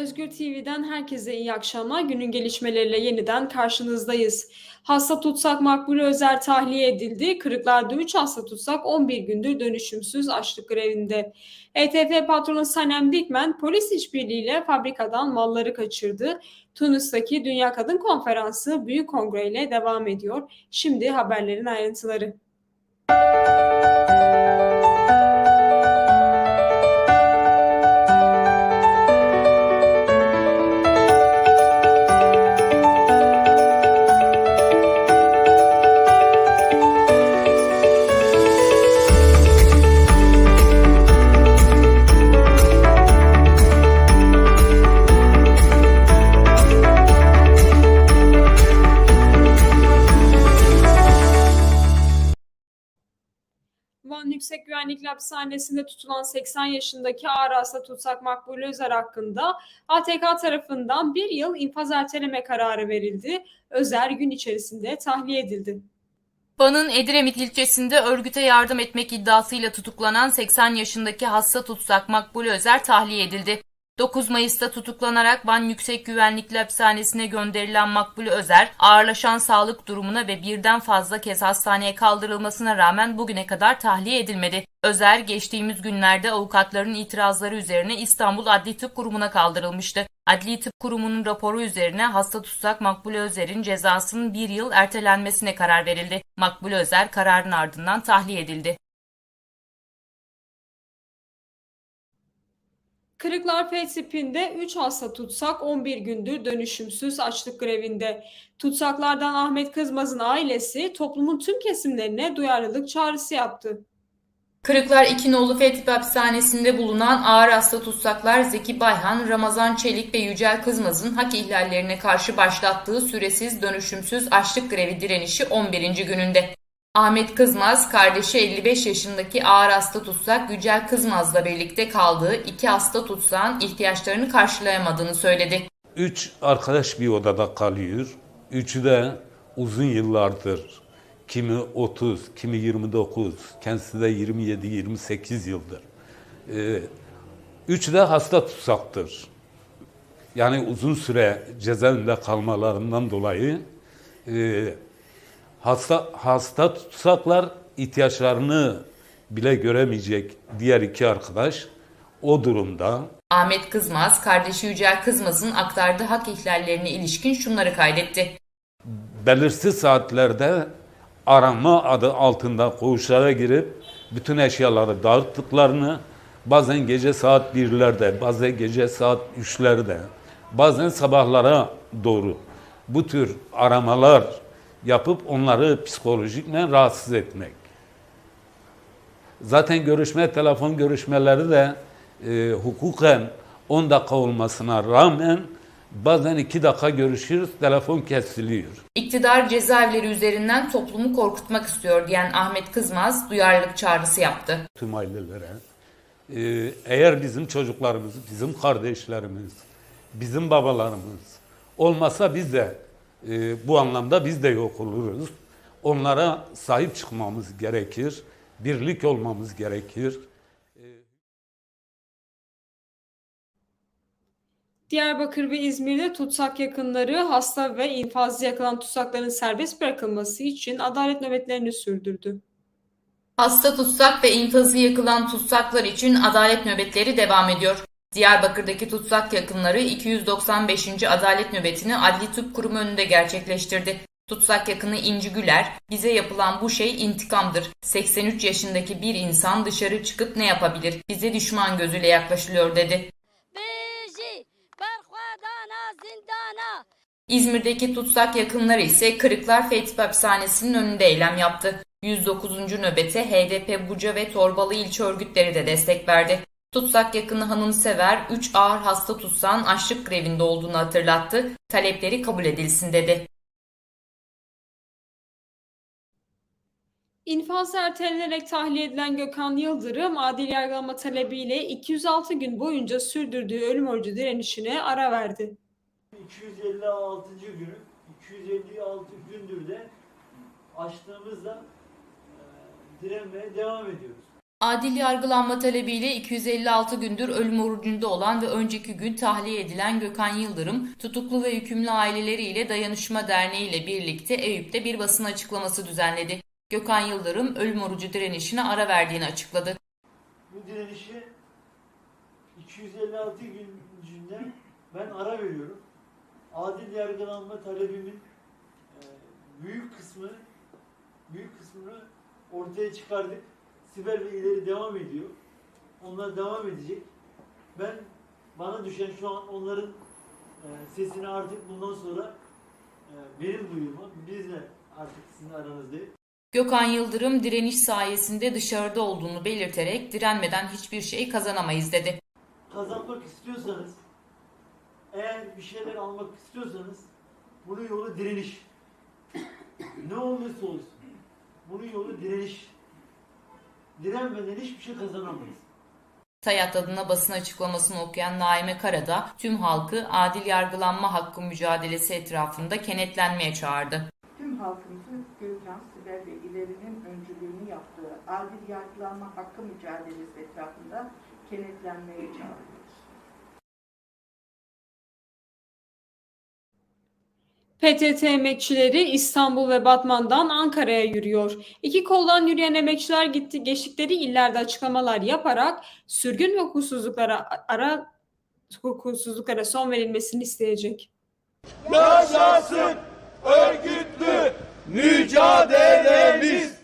Özgür TV'den herkese iyi akşamlar. Günün gelişmeleriyle yeniden karşınızdayız. Hasta tutsak Makbule Özer tahliye edildi. Kırıklar'da 3 hasta tutsak 11 gündür dönüşümsüz açlık grevinde. ETF patronu Sanem Dikmen polis işbirliğiyle fabrikadan malları kaçırdı. Tunus'taki Dünya Kadın Konferansı büyük kongreyle devam ediyor. Şimdi haberlerin ayrıntıları. Van Yüksek Güvenlik Hapishanesi'nde tutulan 80 yaşındaki ağır hasta tutsak Makbule Özer hakkında ATK tarafından bir yıl infaz erteleme kararı verildi. Özer gün içerisinde tahliye edildi. Van'ın Edremit ilçesinde örgüte yardım etmek iddiasıyla tutuklanan 80 yaşındaki hasta tutsak Makbule Özer tahliye edildi. 9 Mayıs'ta tutuklanarak Van Yüksek Güvenlikli Hapishanesi'ne gönderilen Makbule Özer, ağırlaşan sağlık durumuna ve birden fazla kez hastaneye kaldırılmasına rağmen bugüne kadar tahliye edilmedi. Özer, geçtiğimiz günlerde avukatların itirazları üzerine İstanbul Adli Tıp Kurumu'na kaldırılmıştı. Adli Tıp Kurumu'nun raporu üzerine hasta tutsak Makbule Özer'in cezasının bir yıl ertelenmesine karar verildi. Makbule Özer kararın ardından tahliye edildi. Kırıklar F tipinde 3 hasta tutsak 11 gündür dönüşümsüz açlık grevinde. Tutsaklardan Ahmet Kızmaz'ın ailesi toplumun tüm kesimlerine duyarlılık çağrısı yaptı. Kırıklar İkinoğlu Fetip Hapishanesi'nde bulunan ağır hasta tutsaklar Zeki Bayhan, Ramazan Çelik ve Yücel Kızmaz'ın hak ihlallerine karşı başlattığı süresiz dönüşümsüz açlık grevi direnişi 11. gününde. Ahmet Kızmaz, kardeşi 55 yaşındaki ağır hasta tutsak Yücel Kızmaz'la birlikte kaldığı iki hasta tutsağın ihtiyaçlarını karşılayamadığını söyledi. Üç arkadaş bir odada kalıyor. Üçü de uzun yıllardır. Kimi 30, kimi 29, kendisi de 27-28 yıldır. Ee, üçü de hasta tutsaktır. Yani uzun süre cezaevinde kalmalarından dolayı e, hasta hasta tutsaklar ihtiyaçlarını bile göremeyecek diğer iki arkadaş o durumda Ahmet Kızmaz, kardeşi Yücel Kızmaz'ın aktardığı hak ihlallerine ilişkin şunları kaydetti. belirsiz saatlerde arama adı altında koğuşlara girip bütün eşyaları dağıttıklarını bazen gece saat 1'lerde, bazen gece saat 3'lerde, bazen sabahlara doğru bu tür aramalar yapıp onları psikolojikmen rahatsız etmek. Zaten görüşme, telefon görüşmeleri de e, hukuken 10 dakika olmasına rağmen bazen 2 dakika görüşürüz, telefon kesiliyor. İktidar cezaevleri üzerinden toplumu korkutmak istiyor diyen Ahmet Kızmaz duyarlılık çağrısı yaptı. tüm ailelere. Ee, eğer bizim çocuklarımız, bizim kardeşlerimiz, bizim babalarımız olmasa biz de e, bu anlamda biz de yok oluruz. Onlara sahip çıkmamız gerekir, birlik olmamız gerekir. Diyarbakır ve İzmir'de tutsak yakınları hasta ve infazı yakılan tutsakların serbest bırakılması için adalet nöbetlerini sürdürdü. Hasta tutsak ve infazı yakılan tutsaklar için adalet nöbetleri devam ediyor. Diyarbakır'daki tutsak yakınları 295. Adalet nöbetini Adli Tıp Kurumu önünde gerçekleştirdi. Tutsak yakını İnci Güler, bize yapılan bu şey intikamdır. 83 yaşındaki bir insan dışarı çıkıp ne yapabilir? Bize düşman gözüyle yaklaşılıyor dedi. İzmir'deki tutsak yakınları ise Kırıklar Fethi Hapishanesi'nin önünde eylem yaptı. 109. nöbete HDP Buca ve Torbalı ilçe örgütleri de destek verdi. Tutsak yakını hanımsever 3 ağır hasta tutsağın açlık grevinde olduğunu hatırlattı. Talepleri kabul edilsin dedi. İnfaz ertelenerek tahliye edilen Gökhan Yıldırım, adil yargılama talebiyle 206 gün boyunca sürdürdüğü ölüm orucu direnişine ara verdi. 256. günü, 256 gündür de açtığımızda e, direnmeye devam ediyoruz. Adil yargılanma talebiyle 256 gündür ölüm orucunda olan ve önceki gün tahliye edilen Gökhan Yıldırım, tutuklu ve hükümlü aileleriyle Dayanışma Derneği ile birlikte Eyüp'te bir basın açıklaması düzenledi. Gökhan Yıldırım ölüm orucu direnişine ara verdiğini açıkladı. Bu direnişi 256 günden ben ara veriyorum. Adil yargılanma talebimin e, büyük kısmı büyük kısmını ortaya çıkardık. Sibel ve ileri devam ediyor. Onlar devam edecek. Ben bana düşen şu an onların e, sesini artık bundan sonra e, benim duyurmam. Biz de artık sizin aranızdayız. Gökhan Yıldırım direniş sayesinde dışarıda olduğunu belirterek direnmeden hiçbir şey kazanamayız dedi. kazanmak istiyorsanız, eğer bir şeyler almak istiyorsanız, bunun yolu direniş. ne olursa olsun. Bunun yolu direniş. Direnmeden hiçbir şey kazanamayız. Tayat adına basın açıklamasını okuyan Naime Karada tüm halkı adil yargılanma hakkı mücadelesi etrafında kenetlenmeye çağırdı. Tüm halkımızı Gürcan, Sibel ve İleri'nin öncülüğünü yaptığı adil yargılanma hakkı mücadelesi etrafında kenetlenmeye çağırıyoruz. PTT emekçileri İstanbul ve Batman'dan Ankara'ya yürüyor. İki koldan yürüyen emekçiler gitti geçtikleri illerde açıklamalar yaparak sürgün ve hukuksuzluklara ara hukuksuzluklara son verilmesini isteyecek. Yaşasın örgütlü mücadelemiz.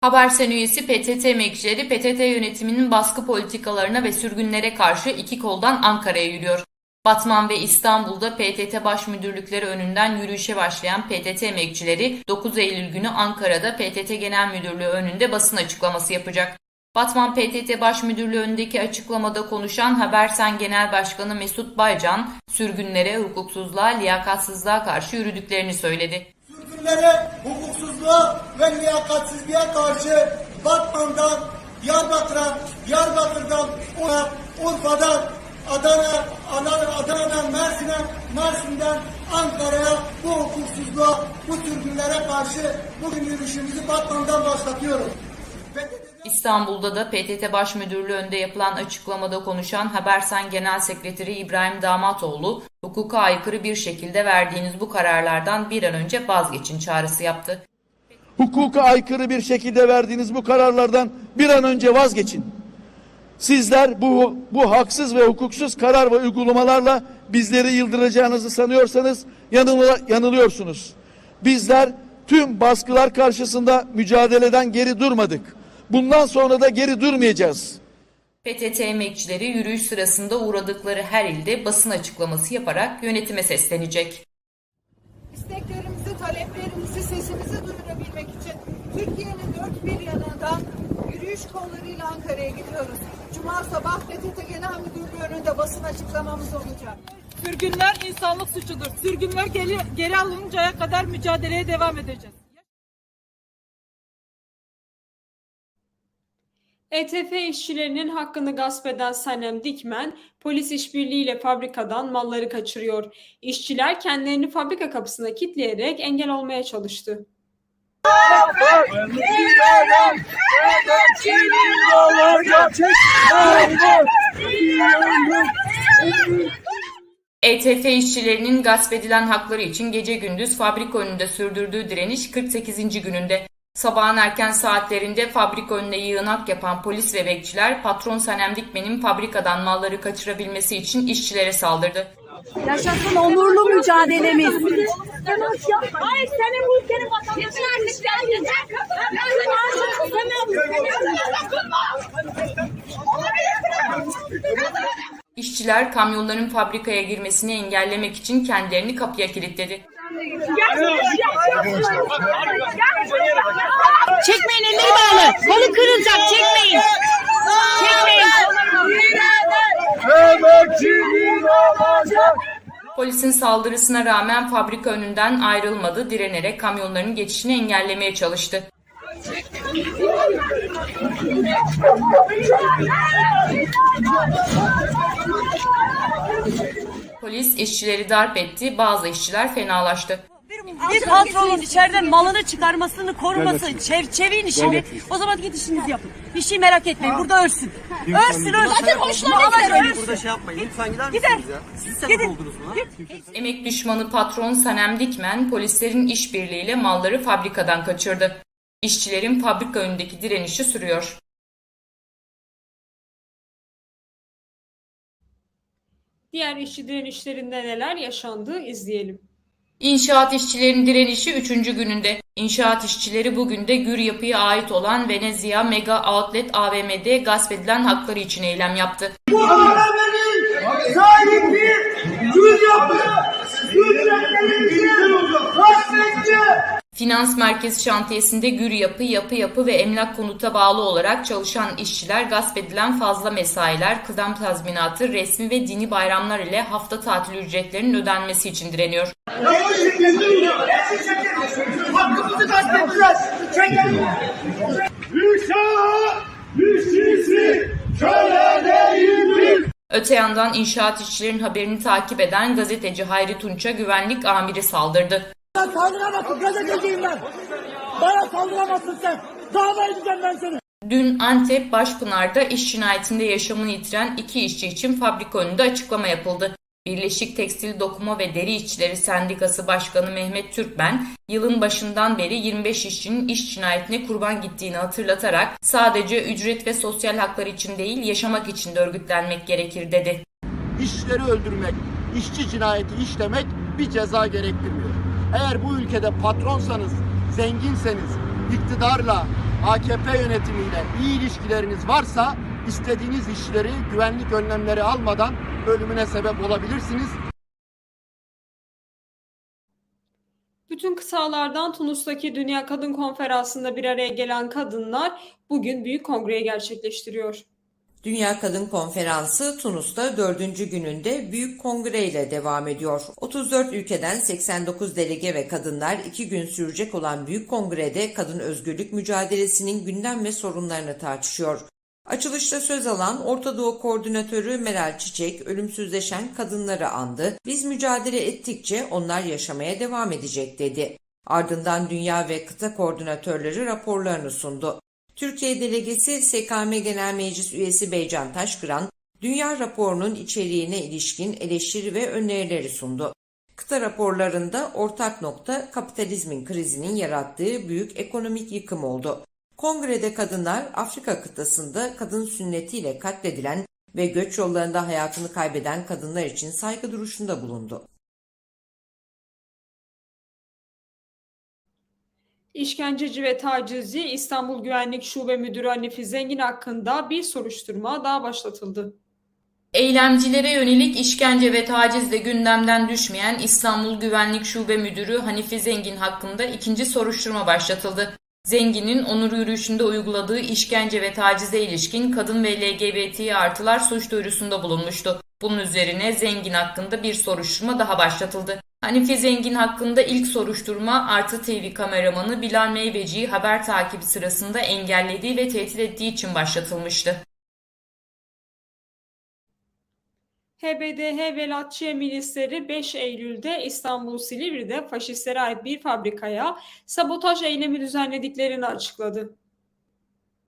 Habersen üyesi PTT emekçileri PTT yönetiminin baskı politikalarına ve sürgünlere karşı iki koldan Ankara'ya yürüyor. Batman ve İstanbul'da PTT baş müdürlükleri önünden yürüyüşe başlayan PTT emekçileri 9 Eylül günü Ankara'da PTT Genel Müdürlüğü önünde basın açıklaması yapacak. Batman PTT Baş Müdürlüğü önündeki açıklamada konuşan Habersen Genel Başkanı Mesut Baycan, sürgünlere, hukuksuzluğa, liyakatsızlığa karşı yürüdüklerini söyledi. sürgünlere, hukuksuzluğa ve liyakatsizliğe karşı Batman'dan, Diyarbakır'a, Diyarbakır'dan, Urfa, Urfa'dan, Adana, Adana, Adana'dan Mersin'e, Mersin'den Ankara'ya bu hukuksuzluğa, bu sürgünlere karşı bugün yürüyüşümüzü Batman'dan başlatıyoruz. PTT'den İstanbul'da da PTT Baş Müdürlüğü önünde yapılan açıklamada konuşan Habersen Genel Sekreteri İbrahim Damatoğlu, hukuka aykırı bir şekilde verdiğiniz bu kararlardan bir an önce vazgeçin çağrısı yaptı. Hukuka aykırı bir şekilde verdiğiniz bu kararlardan bir an önce vazgeçin. Sizler bu bu haksız ve hukuksuz karar ve uygulamalarla bizleri yıldıracağınızı sanıyorsanız yanıla, yanılıyorsunuz. Bizler tüm baskılar karşısında mücadeleden geri durmadık. Bundan sonra da geri durmayacağız. PTT emekçileri yürüyüş sırasında uğradıkları her ilde basın açıklaması yaparak yönetime seslenecek. isteklerimizi, taleplerimizi, sesimizi duyurabilmek için Türkiye'nin dört bir yanından yürüyüş kollarıyla Ankara'ya gidiyoruz. Cuma sabah PTT Genel Müdürlüğü önünde basın açıklamamız olacak. Sürgünler insanlık suçudur. Sürgünler geri, geri alıncaya kadar mücadeleye devam edeceğiz. ETF işçilerinin hakkını gasp eden Sanem Dikmen, polis işbirliğiyle fabrikadan malları kaçırıyor. İşçiler kendilerini fabrika kapısına kilitleyerek engel olmaya çalıştı. ETF işçilerinin gasp edilen hakları için gece gündüz fabrika önünde sürdürdüğü direniş 48. gününde. Sabahın erken saatlerinde fabrika önüne yığınak yapan polis ve bekçiler patron Sanem Dikmen'in fabrikadan malları kaçırabilmesi için işçilere saldırdı. Yaşasın onurlu mücadelemiz. Hayır senin bu ülkenin vatandaşı İşçiler kamyonların fabrikaya girmesini engellemek için kendilerini kapıya kilitledi. Çekmeyin elleri bağlı. Kolu kırılacak çekmeyin. Polisin saldırısına rağmen fabrika önünden ayrılmadı, direnerek kamyonların geçişini engellemeye çalıştı. Polis işçileri darp etti, bazı işçiler fenalaştı. Bir patronun içeriden malını çıkarmasını koruması çerçeveyin işini. O zaman git işinizi yapın. Bir şey merak etmeyin. Burada ölsün. Ölsün ölsün. Zaten hoşlanmıyor. Burada şey yapmayın. Lütfen gider misiniz ya? Siz sebep oldunuz buna. Emek düşmanı patron Sanem Dikmen polislerin işbirliğiyle malları fabrikadan kaçırdı. İşçilerin fabrika önündeki direnişi sürüyor. Diğer işçi direnişlerinde neler yaşandı izleyelim. İnşaat işçilerin direnişi 3. gününde. İnşaat işçileri bugün de Gür Yapı'ya ait olan Venezia Mega Outlet AVM'de gasp edilen hakları için eylem yaptı. Sahibi gül yapı, gül yapılarımızı kasvetti. Finans Merkez Şantiyesi'nde Gür Yapı, Yapı Yapı ve Emlak Konut'a bağlı olarak çalışan işçiler gasp edilen fazla mesailer, kıdem tazminatı, resmi ve dini bayramlar ile hafta tatil ücretlerinin ödenmesi için direniyor. Öte yandan inşaat işçilerin haberini takip eden gazeteci Hayri Tunç'a güvenlik amiri saldırdı. Bana saldıramazsın gazeteciyim ben. Bana saldıramazsın sen. Dava edeceğim ben seni. Dün Antep Başpınar'da iş cinayetinde yaşamını yitiren iki işçi için fabrika önünde açıklama yapıldı. Birleşik Tekstil Dokuma ve Deri İşçileri Sendikası Başkanı Mehmet Türkmen, yılın başından beri 25 işçinin iş cinayetine kurban gittiğini hatırlatarak sadece ücret ve sosyal haklar için değil yaşamak için de örgütlenmek gerekir dedi. İşçileri öldürmek, işçi cinayeti işlemek bir ceza gerektirmiyor. Eğer bu ülkede patronsanız, zenginseniz, iktidarla, AKP yönetimiyle iyi ilişkileriniz varsa istediğiniz işçileri güvenlik önlemleri almadan ölümüne sebep olabilirsiniz. Bütün kıtalardan Tunus'taki Dünya Kadın Konferansı'nda bir araya gelen kadınlar bugün büyük kongreyi gerçekleştiriyor. Dünya Kadın Konferansı Tunus'ta dördüncü gününde büyük kongre ile devam ediyor. 34 ülkeden 89 delege ve kadınlar iki gün sürecek olan büyük kongrede kadın özgürlük mücadelesinin gündem ve sorunlarını tartışıyor. Açılışta söz alan Orta Doğu Koordinatörü Meral Çiçek ölümsüzleşen kadınları andı. Biz mücadele ettikçe onlar yaşamaya devam edecek dedi. Ardından dünya ve kıta koordinatörleri raporlarını sundu. Türkiye delegesi SKM Genel Meclis üyesi Beycan Taşkıran, dünya raporunun içeriğine ilişkin eleştiri ve önerileri sundu. Kıta raporlarında ortak nokta kapitalizmin krizinin yarattığı büyük ekonomik yıkım oldu. Kongrede kadınlar Afrika kıtasında kadın sünnetiyle katledilen ve göç yollarında hayatını kaybeden kadınlar için saygı duruşunda bulundu. İşkenceci ve tacizci İstanbul Güvenlik Şube Müdürü Hanifi Zengin hakkında bir soruşturma daha başlatıldı. Eylemcilere yönelik işkence ve tacizle gündemden düşmeyen İstanbul Güvenlik Şube Müdürü Hanifi Zengin hakkında ikinci soruşturma başlatıldı. Zengin'in onur yürüyüşünde uyguladığı işkence ve tacize ilişkin kadın ve LGBT artılar suç duyurusunda bulunmuştu. Bunun üzerine Zengin hakkında bir soruşturma daha başlatıldı. Hanife Zengin hakkında ilk soruşturma Artı TV kameramanı Bilal Meyveci'yi haber takibi sırasında engellediği ve tehdit ettiği için başlatılmıştı. HBDH ve Latçiye milisleri 5 Eylül'de İstanbul Silivri'de faşistlere ait bir fabrikaya sabotaj eylemi düzenlediklerini açıkladı.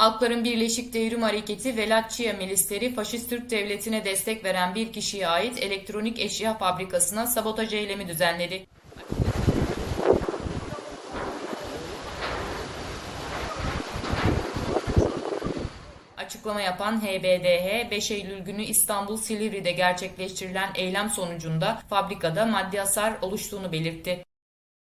Halkların Birleşik Devrim Hareketi ve Latçia milisleri faşist Türk devletine destek veren bir kişiye ait elektronik eşya fabrikasına sabotaj eylemi düzenledi. Açıklama yapan HBDH, 5 Eylül günü İstanbul Silivri'de gerçekleştirilen eylem sonucunda fabrikada maddi hasar oluştuğunu belirtti.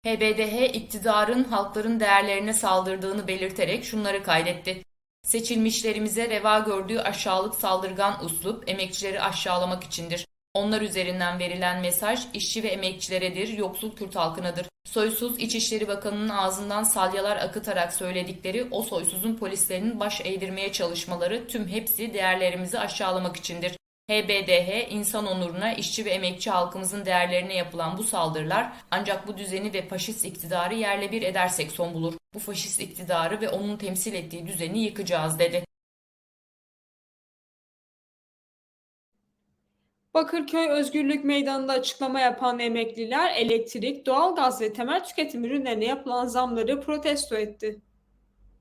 HBDH iktidarın halkların değerlerine saldırdığını belirterek şunları kaydetti. Seçilmişlerimize reva gördüğü aşağılık saldırgan uslup emekçileri aşağılamak içindir. Onlar üzerinden verilen mesaj işçi ve emekçileredir, yoksul Kürt halkınadır. Soysuz İçişleri Bakanı'nın ağzından salyalar akıtarak söyledikleri o soysuzun polislerinin baş eğdirmeye çalışmaları tüm hepsi değerlerimizi aşağılamak içindir. HBDH, insan onuruna, işçi ve emekçi halkımızın değerlerine yapılan bu saldırılar ancak bu düzeni ve faşist iktidarı yerle bir edersek son bulur. Bu faşist iktidarı ve onun temsil ettiği düzeni yıkacağız dedi. Bakırköy Özgürlük Meydanı'nda açıklama yapan emekliler elektrik, doğalgaz ve temel tüketim ürünlerine yapılan zamları protesto etti.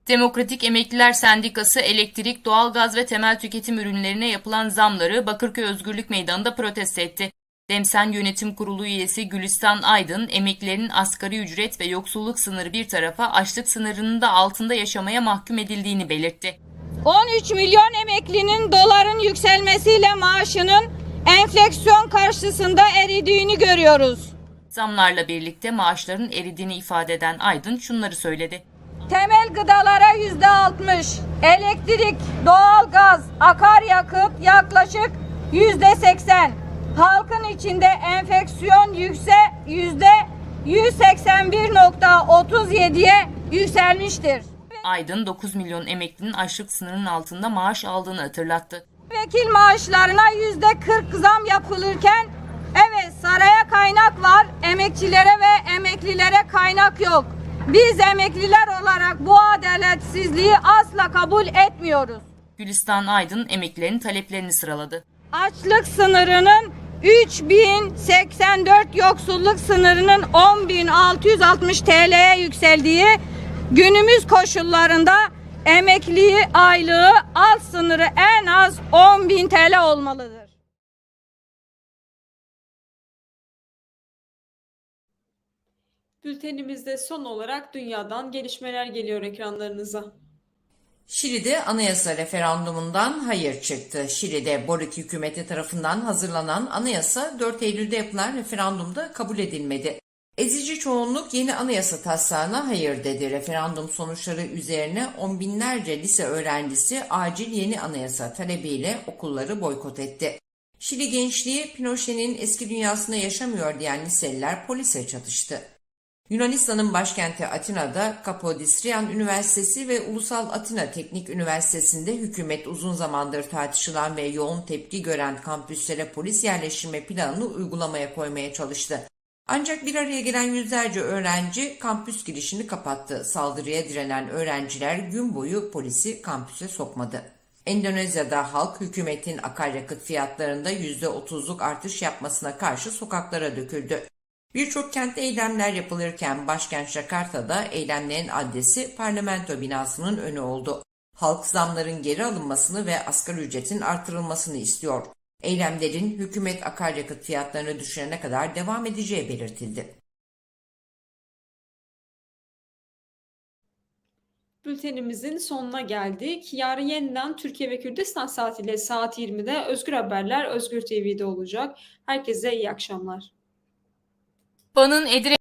Demokratik Emekliler Sendikası elektrik, doğalgaz ve temel tüketim ürünlerine yapılan zamları Bakırköy Özgürlük Meydanı'nda protesto etti. Demsen Yönetim Kurulu üyesi Gülistan Aydın, emeklilerin asgari ücret ve yoksulluk sınırı bir tarafa açlık sınırının da altında yaşamaya mahkum edildiğini belirtti. 13 milyon emeklinin doların yükselmesiyle maaşının enflasyon karşısında eridiğini görüyoruz. Zamlarla birlikte maaşların eridiğini ifade eden Aydın şunları söyledi. Temel gıdalara yüzde altmış, elektrik, doğalgaz, akaryakıt yaklaşık yüzde seksen. Halkın içinde enfeksiyon yükse yüzde 181.37'ye yükselmiştir. Aydın 9 milyon emeklinin açlık sınırının altında maaş aldığını hatırlattı. Vekil maaşlarına yüzde 40 zam yapılırken evet saraya kaynak var, emekçilere ve emeklilere kaynak yok. Biz emekliler olarak bu adaletsizliği asla kabul etmiyoruz. Gülistan Aydın emeklilerin taleplerini sıraladı. Açlık sınırının 3084 yoksulluk sınırının 10660 TL'ye yükseldiği günümüz koşullarında emekli aylığı alt sınırı en az 10.000 TL olmalıdır. Bültenimizde son olarak dünyadan gelişmeler geliyor ekranlarınıza. Şili'de anayasa referandumundan hayır çıktı. Şili'de Boric hükümeti tarafından hazırlanan anayasa 4 Eylül'de yapılan referandumda kabul edilmedi. Ezici çoğunluk yeni anayasa taslağına hayır dedi. Referandum sonuçları üzerine on binlerce lise öğrencisi acil yeni anayasa talebiyle okulları boykot etti. Şili gençliği Pinochet'in eski dünyasında yaşamıyor diyen liseliler polise çatıştı. Yunanistan'ın başkenti Atina'da Kapodistrian Üniversitesi ve Ulusal Atina Teknik Üniversitesi'nde hükümet uzun zamandır tartışılan ve yoğun tepki gören kampüslere polis yerleştirme planını uygulamaya koymaya çalıştı. Ancak bir araya gelen yüzlerce öğrenci kampüs girişini kapattı. Saldırıya direnen öğrenciler gün boyu polisi kampüse sokmadı. Endonezya'da halk hükümetin akaryakıt fiyatlarında %30'luk artış yapmasına karşı sokaklara döküldü. Birçok kentte eylemler yapılırken başkent Jakarta'da eylemlerin adresi parlamento binasının önü oldu. Halk zamların geri alınmasını ve asgari ücretin artırılmasını istiyor. Eylemlerin hükümet akaryakıt fiyatlarını düşürene kadar devam edeceği belirtildi. Bültenimizin sonuna geldik. Yarın yeniden Türkiye ve Kürdistan saatiyle saat 20'de Özgür Haberler Özgür TV'de olacak. Herkese iyi akşamlar. Van'ın Edirne